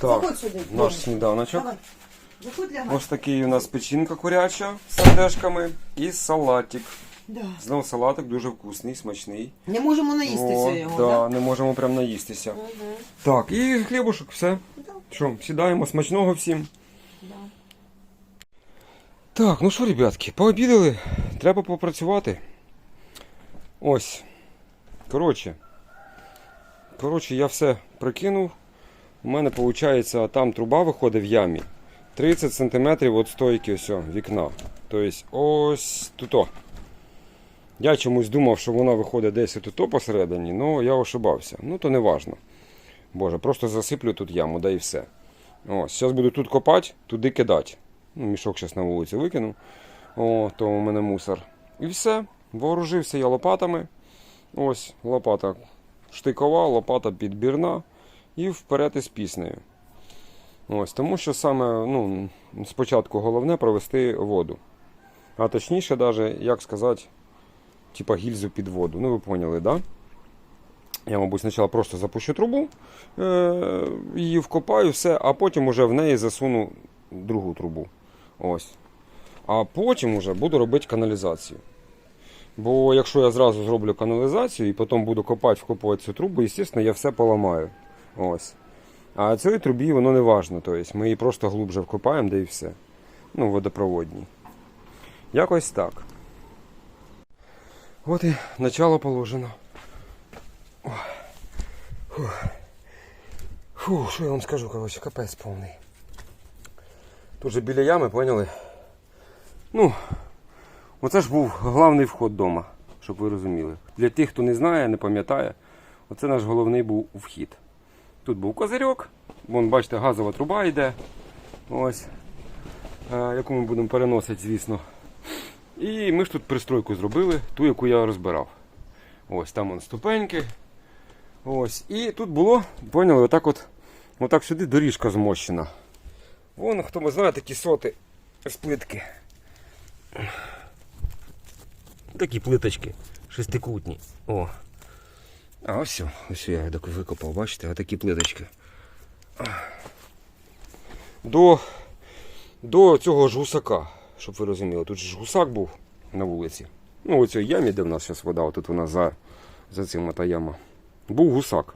Так, Заходь сюди. наш сніданочок. Давай. Заходь лягай. Ось такий у нас печінка куряча з сардешками і салатик. Да. Знову салатик дуже вкусний, смачний. Не можемо наїстися О, його, да, не можемо прям наїстися. Мгм. Так, і хлібушок, все. Да. Що, сідаємо, смачного всім. Да. Так, ну що, ребятки, пообідали, треба попрацювати. Ось. Коротше. Коротше, я все прикинув. У мене виходить, там труба виходить в ямі. 30 см від стойки ось, вікна. Тобто ось тут. Я чомусь думав, що вона виходить десь тут посередині, але я ошибався. Ну то не важно. Боже, просто засиплю тут яму, да і все. Ось, зараз буду тут копати, туди кидати. Ну, мішок зараз на вулицю викину. О, то у мене мусор. І все. Вооружився я лопатами. Ось лопата штикова, лопата підбірна. І вперед із піснею. Ось, тому що саме ну, спочатку головне провести воду. А точніше, даже, як сказати, типа гільзу під воду. Ну, ви поняли, да? Я, мабуть, спочатку просто запущу трубу, е- її вкопаю, все, а потім уже в неї засуну другу трубу. Ось. А потім уже буду робити каналізацію. Бо якщо я зразу зроблю каналізацію і потім буду копати, вкопувати цю трубу, звісно, я все поламаю. Ось. А цій трубі воно не важно. Тобто ми її просто глубже вкопаємо, де і все. Ну, водопроводній. Якось так. От і начало положено. Фу, що я вам скажу, коротше, капець повний. Тут же біля ями, поняли? Ну, оце ж був головний вход вдома, щоб ви розуміли. Для тих, хто не знає, не пам'ятає, оце наш головний був вхід. Тут був козирьок, вон, бачите, газова труба йде. Ось. е, Яку ми будемо переносити, звісно. І ми ж тут пристройку зробили, ту, яку я розбирав. Ось там вон ступеньки. Ось. І тут було, поняли, отак от, отак сюди доріжка змощена. Вон, хто ми знає, такі соти з плитки. Такі плиточки шестикутні. О. А ось ось я викопав, бачите, отакі плиточки. До, до цього ж гусака, щоб ви розуміли, тут ж гусак був на вулиці. Ну, у цій ямі, де в нас зараз вода, тут нас за, за цим та яма. Був гусак.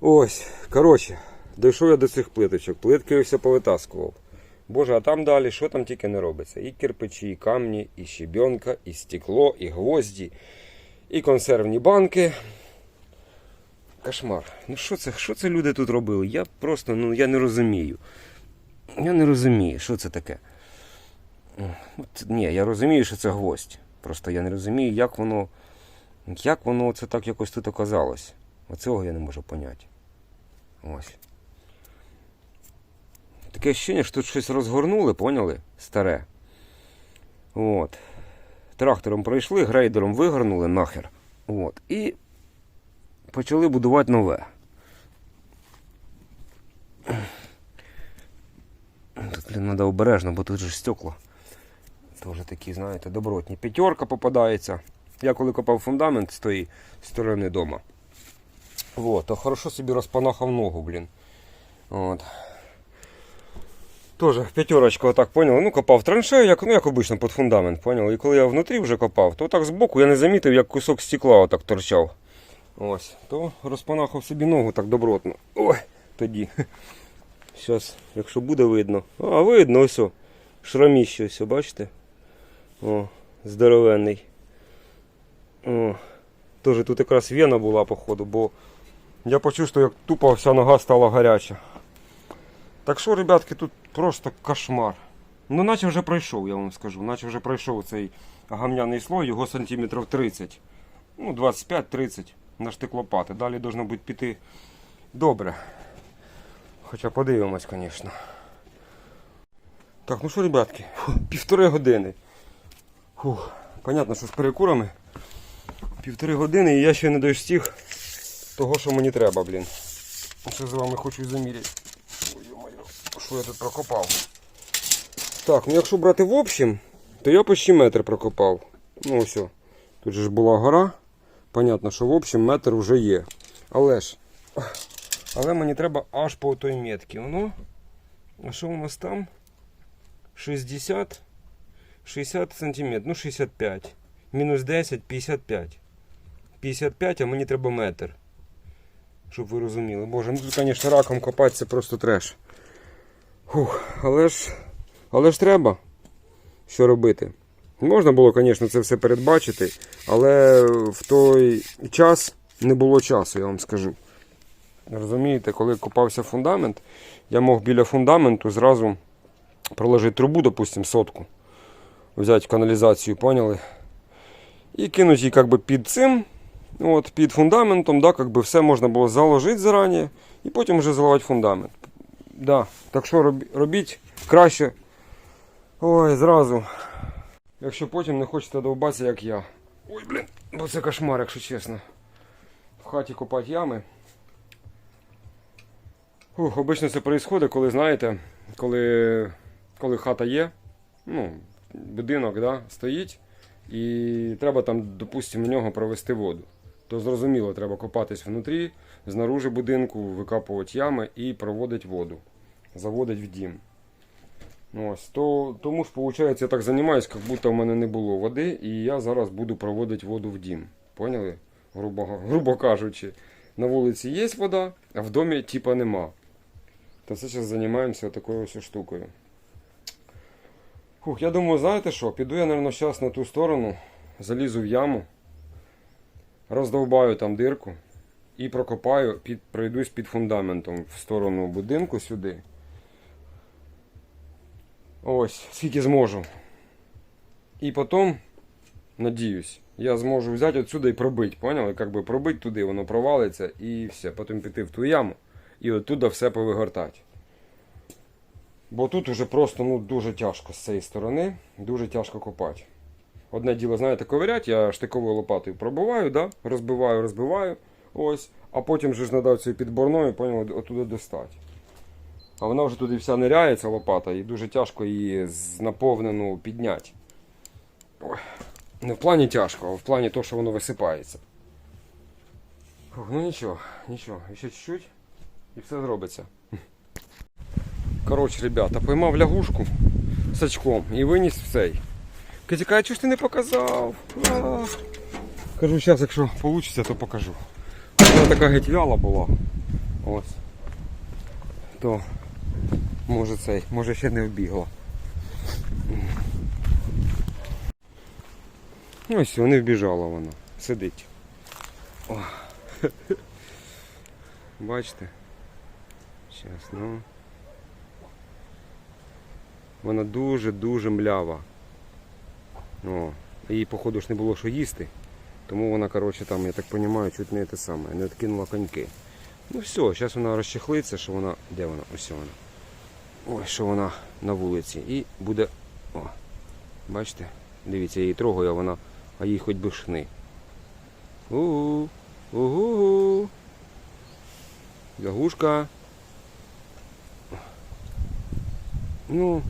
Ось, коротше, дійшов я до цих плиточок. Плитки все повитаскував. Боже, а там далі що там тільки не робиться? І кирпичі, і камні, і щебенка, і стекло, і гвозді, і консервні банки. Кошмар. Ну що це, що це люди тут робили? Я просто ну, я не розумію. Я не розумію, що це таке. От, ні, я розумію, що це гвоздь. Просто я не розумію, як воно. Як воно це так якось тут оказалось? Оцього я не можу поняти. Ось. Таке ощущення, що тут щось розгорнули, поняли? Старе. От. Трактором пройшли, грейдером вигорнули нахер. От. І почали будувати нове. Тут, блін, треба обережно, бо тут же стекла. Теж такі, знаєте, добротні. П'ятерка попадається. Я коли копав фундамент з тої сторони дома. Вот, то хорошо собі розпанахав ногу, блін. От. Тоже п'ятерочка, отак поняли. Ну, копав траншею, як, ну, як обично, під фундамент, поняли. І коли я внутрі вже копав, то так збоку я не замітив, як кусок стекла отак торчав. Ось, то розпанахав собі ногу так добротно. Ой, тоді. Зараз, якщо буде видно. А, видно, ось. Шраміще, ось, бачите? О, здоровенний. О, Тоже тут якраз вена була, походу, бо я почув, що як тупо вся нога стала гаряча. Так що, ребятки, тут просто кошмар. Ну, наче вже пройшов, я вам скажу. Наче вже пройшов цей гамняний слой, його сантиметрів 30. Ну, 25-30 на штик лопати. Далі должно бути піти добре. Хоча подивимось, звісно. Так, ну що, ребятки, фу, півтори години. Фух, понятно, що з перекурами. Півтори години і я ще не достиг того, що мені треба, блін. Ще з вами хочу заміряти. Ой-моє, я тут прокопав. Так, ну якщо брати в общем, то я почти метр прокопав. Ну все. Тут же ж була гора. Понятно, що в общем метр вже є. Але ж Але мені треба аж по той метці. Воно. А що у нас там? 60 60 сантиметрів, ну 65. Мінус 10, 55. 55, а мені треба метр. Щоб ви розуміли. Боже, ну тут, звісно, раком копати це просто треш. Фух, але ж, але ж треба. Що робити? Можна було, звісно, це все передбачити, але в той час не було часу, я вам скажу. Розумієте, коли копався фундамент, я мог біля фундаменту зразу проложити трубу, допустим, сотку. Взяти каналізацію, поняли? І кинути її как би, під цим, от, під фундаментом, да, как би, все можна було заложити зарані і потім вже заливати фундамент. Да. Так що робіть краще. Ой, зразу. Якщо потім не хочете довбатися, як я. Ой, блін, бо це кошмар, якщо чесно. В хаті копати ями. Ух, обично це відбувається, коли, знаєте, коли, коли хата є, ну, будинок да, стоїть, і треба там, допустимо, в нього провести воду. То зрозуміло, треба копатись внутрі, знаружи будинку, викапувати ями і проводити воду. Заводить в дім. Ось, то, тому ж, виходить, я так займаюся, як будто в мене не було води, і я зараз буду проводити воду в дім. Поняли? Грубо, грубо кажучи, на вулиці є вода, а в домі типа нема. То все зараз займаємося такою ось штукою. Фух, я думаю, знаєте що? Піду я, мабуть, зараз на ту сторону, залізу в яму, роздовбаю там дирку і прокопаю, під, пройдусь під фундаментом в сторону будинку сюди. Ось, скільки зможу. І потім, надіюсь, я зможу взяти отсюди і пробити, поняли? Як би пробити туди, воно провалиться і все. Потім піти в ту яму і оттуда все повигортати. Бо тут уже просто ну, дуже тяжко з цієї сторони, дуже тяжко копати. Одне діло, знаєте, ковирять, я штиковою лопатою пробиваю, да? розбиваю, розбиваю. Ось, а потім же ж надав цією підборною, поняли, отуди достати. А вона вже туди вся ниряє, ця лопата, і дуже тяжко її з наповнену підняти. Ой. Не в плані тяжко, а в плані того, що воно висипається. Фух, ну нічого, нічого, ще чуть-чуть і все зробиться. Коротше, ребята, поймав лягушку з очком і виніс в цей. Катіка, а чого ж ти не показав? А. Кажу, зараз, якщо вийде, то покажу. Вона така геть вяла була. Ось. То може цей, може ще не вбігла. Ось не вбіжала вона. Сидить. О. Бачите? Зараз, ну. Вона дуже-дуже млява. О, їй, походу, ж не було що їсти. Тому вона, коротше, там, я так розумію, чуть не те саме, не відкинула коньки. Ну все, зараз вона розчехлиться, що вона. Де вона? Ось вона. Ой, що вона на вулиці. І буде. О, бачите? Дивіться, я її трогаю, а вона. А їй хоч би шни. У-у. Угу. Лягушка. Ну.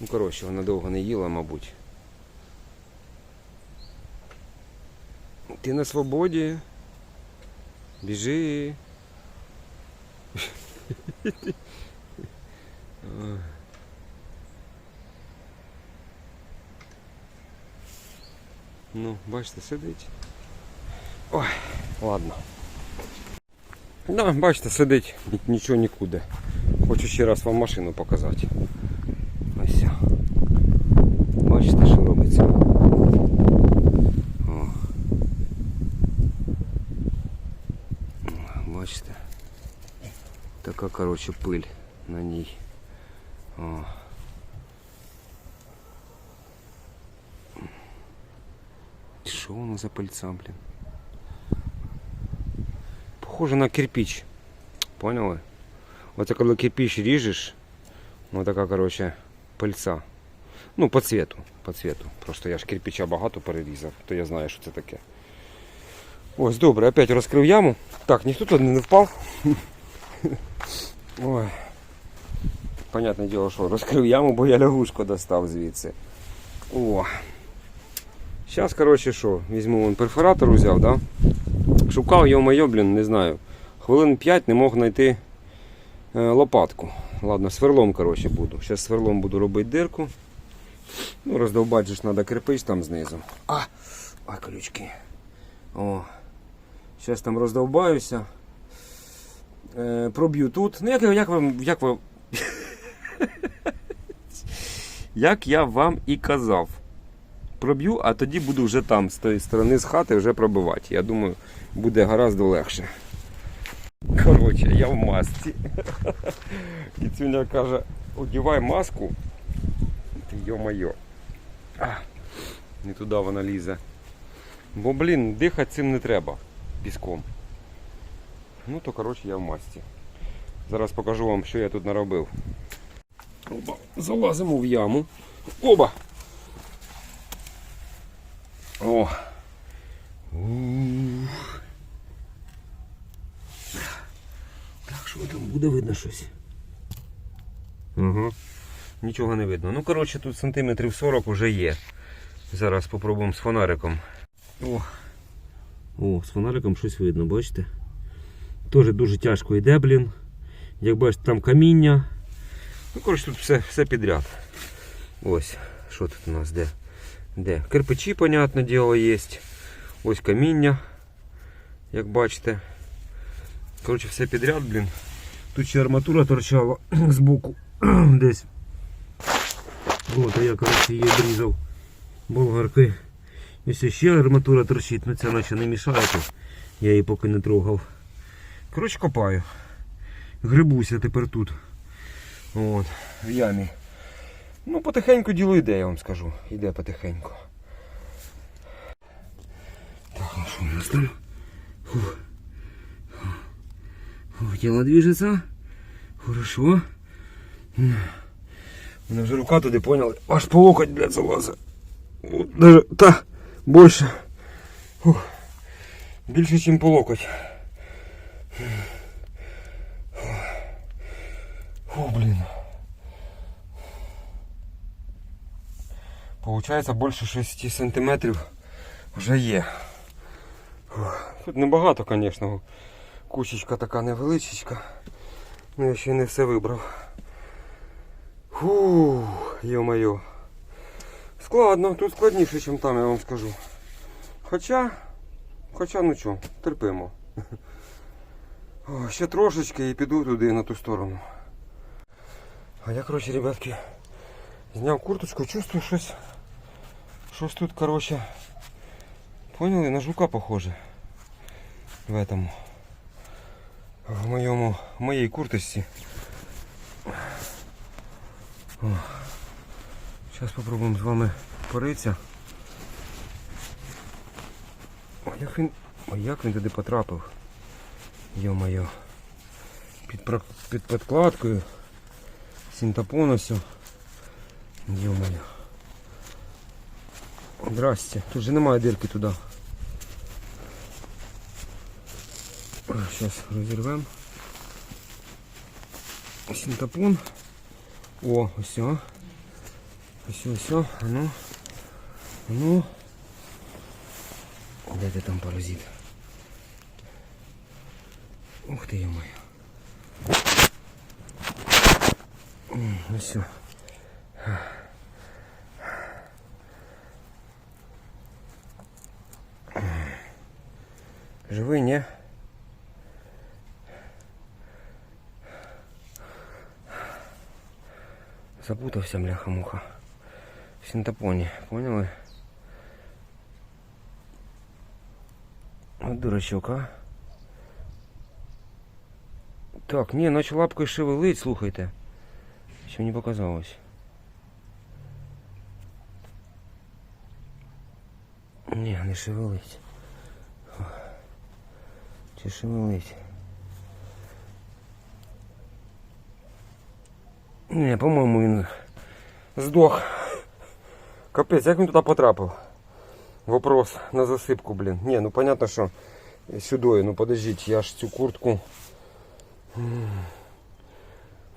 Ну, коротше, вона довго не їла, мабуть. Ти на свободі. Біжи. Ну, бачите, сидить. Ой, ладно. Да, бачите, сидить, нічого нікуди. Хочу ще раз вам машину показати. Така, коротше, пиль на ній. О. Що воно за пильця, блін? Похоже на кирпич. Поняли? Оце коли кирпич ріжеш, вот така, короче, пильця. Ну, по цвету, по цвету. Просто я ж кирпича багато перерізав, то я знаю, що це таке. Ось, добре, опять розкрив яму. Так, ніхто тут не впав. Ой. Понятне діло, що розкрив яму, бо я лягушку достав звідси. О. Зараз, коротше, що, візьму вон перфоратор взяв, да? Шукав його моє, блін, не знаю. Хвилин 5 не мог знайти е, лопатку. Ладно, сверлом, коротше, буду. Зараз сверлом буду робити дирку. Ну, ж треба кирпич там знизу. А! А, колючки. О. Зараз там роздовбаюся. Е, проб'ю тут. Ну, як, як вам. Як вам. як я вам і казав. Проб'ю, а тоді буду вже там, з тої сторони з хати, вже пробивати. Я думаю, буде гораздо легше. Коротше, я в масці. Кіцюня каже, одівай маску. Йо-моє. А, Не туди вона лізе. Бо, блін, дихати цим не треба піском. Ну то коротше я в масці. Зараз покажу вам, що я тут наробив. Оба, залазимо в яму. Оба! О! Так, що там буде видно щось? Угу. Нічого не видно. Ну, коротше, тут сантиметрів 40 вже є. Зараз спробуємо з фонариком. О, О з фонариком щось видно, бачите? Теж дуже тяжко йде, блін. Як бачите, там каміння. Ну, коротше, тут все, все підряд. Ось, що тут у нас де? Де? Кирпичі, понятне діло, є. Ось каміння, як бачите. Коротше, все підряд, блін. Тут ще арматура торчала збоку. Десь. От, а я, коротше, її обрізав болгарки. Ось ще арматура торчить, ну це наче не мішає. Я її поки не трогав. Коротше, копаю. Грибуся тепер тут. От, в ямі. Ну, потихеньку діло йде, я вам скажу. Йде потихеньку. Так, ну що у нас там? Фух. Тело движется. Хорошо. Мене вже рука туди поняли. Аж по локоть, блядь, залазить. Даже, та, більше. Фух. Більше, ніж по локоть. Фу, блін. Получається більше 6 сантиметрів вже є. Тут небагато, звісно. Кучечка така невеличечка. Ну я ще не все вибрав. Фу, йо-моє. Складно, тут складніше, ніж там, я вам скажу. Хоча, хоча ну що, терпимо. О, ще трошечки і піду туди, на ту сторону. А я, коротше, ребятки, зняв курточку, чувствую щось. Щось тут, коротше. Поняли? На жука похоже. В этом. В моєму, в моїй курточці. Зараз спробуємо з вами поритися. Ой, як він. Ой, як він туди потрапив. Йо-моє. Під, про- під подкладкою. Синтапон ось. Йо-моє. Здрасте. Тут же немає дирки туди. Зараз розірвемо. Синтапон. О, ось. о. Ось, ось, о. А ну. А ну. Де ти там паразит? Ух ти, йо-моє. М, Ось. о. Живий, ні? Запутався, бляха-муха. В синтапоні, поняли? От дурачок, а? Так, ні, наче лапкою шевелить, слухайте. Що мені показалось. Ні, не шевелить. Чи шевелить? Ні, по-моєму, він здох. Капець, як він туди потрапив? Вопрос на засипку, блін. Ні, ну понятно, що сюди, ну подождіть, я ж цю куртку м,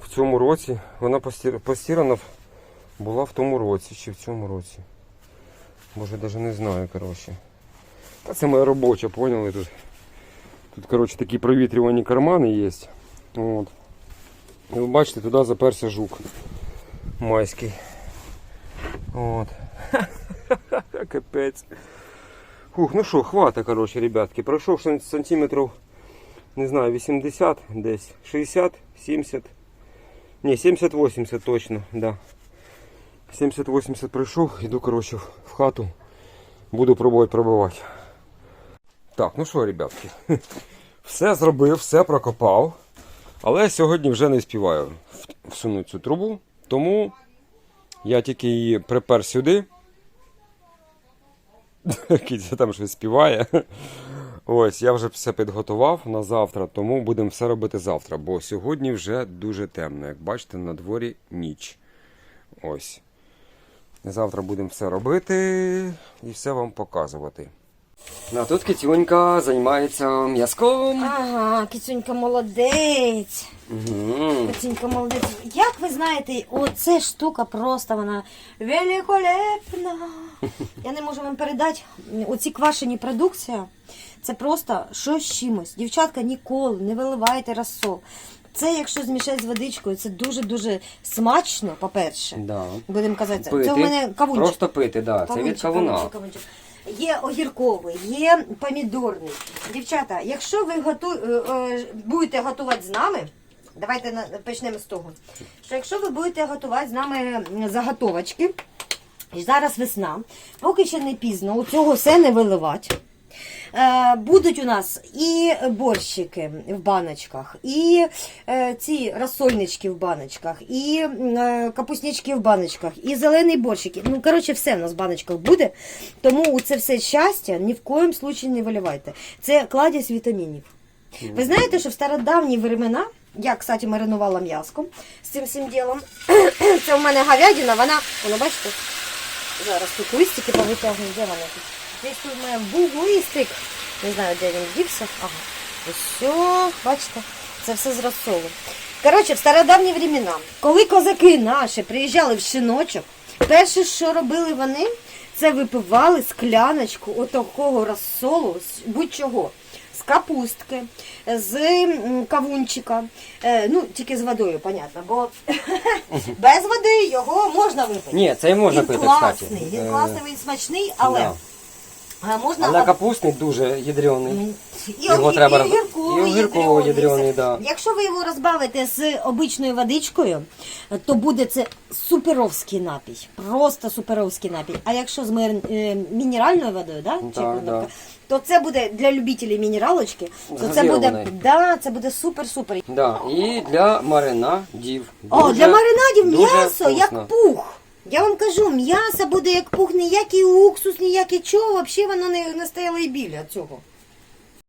в цьому році, вона постір- постірана була в тому році чи в цьому році. Боже, навіть не знаю, коротше. Та це моя робоча, поняли тут. Тут, коротше, такі провітрювані кармани є. От. І ви бачите, туди заперся жук майський. От. Капець. Фух, ну що, хвата, коротше, ребятки. Пройшов сантиметрів, не знаю, 80 десь. 60, 70. Ні, 70-80 точно, да. 70-80 пройшов, іду, коротше, в хату. Буду пробувати пробивати. Так, ну що, ребятки. Все зробив, все прокопав. Але сьогодні вже не співаю всунути цю трубу. Тому я тільки її припер сюди. Кіця там щось співає. Ось, я вже все підготував на завтра, тому будемо все робити завтра, бо сьогодні вже дуже темно. Як бачите, на дворі ніч. Ось. Завтра будемо все робити і все вам показувати. Ну, а тут Китюнька займається м'язком. Ага, кицюнька молодець. Угу. Кицюнька молодець. Як ви знаєте, оця штука просто вона великолепна. Я не можу вам передати. Оці квашені продукція. Це просто щось з чимось. Дівчатка, ніколи не виливайте розсол. Це, якщо змішати з водичкою, це дуже-дуже смачно, по-перше. Да. Будемо казати, це. Пити. це в мене кавунчик. Просто пити, да. Це від кавуна. кавунчик, кавунчик. Є огірковий, є помідорний. Дівчата, якщо ви готу... е, е, будете готувати з нами, давайте почнемо з того. Що якщо ви будете готувати з нами заготовочки, і зараз весна, поки ще не пізно, у цього все не виливати. Е, Будуть у нас і борщики в баночках, і е, ці розсольнички в баночках, і е, капуснячки в баночках, і зелений борщик. Ну, коротше, все в нас в баночках буде. Тому у це все щастя ні в коєму случаї не виливайте. Це кладязь вітамінів. Ви знаєте, що в стародавні времена, я, кстати, маринувала м'яско з цим всім ділом. Це у мене говядина, вона, воно бачите, зараз тут листики повитягну, де вона тут? Десь тут у мене був листик. Не знаю, де він дівся. Ага. Все, бачите, це все з розсолу. Коротше, в стародавні времена, коли козаки наші приїжджали в шиночок, перше, що робили вони, це випивали скляночку отакого розсолу, будь-чого. З капустки, з кавунчика, е, ну тільки з водою, понятно, бо без води його можна випити. Ні, це і можна він пити, класний, кстати. він Е, класний, він смачний, але да. А, можна Але капустний дуже ядрений. і, Його і- треба і роз- огірковий і огірковий ядрений, ядрений, да. Якщо ви його розбавите з обичною водичкою, то буде це суперовський напій. Просто суперовський напій. А якщо з мир- е, мінеральною водою, да? чи Так, да. то це буде для любителів мінералочки, то це буде, да, це буде супер-супер. Да. І для маринадів. О, Дуже- для маринадів дуже м'ясо як пух. Я вам кажу, м'ясо буде як пух, ніякий уксус, ніякий чого, взагалі воно не, не стояло і біля цього.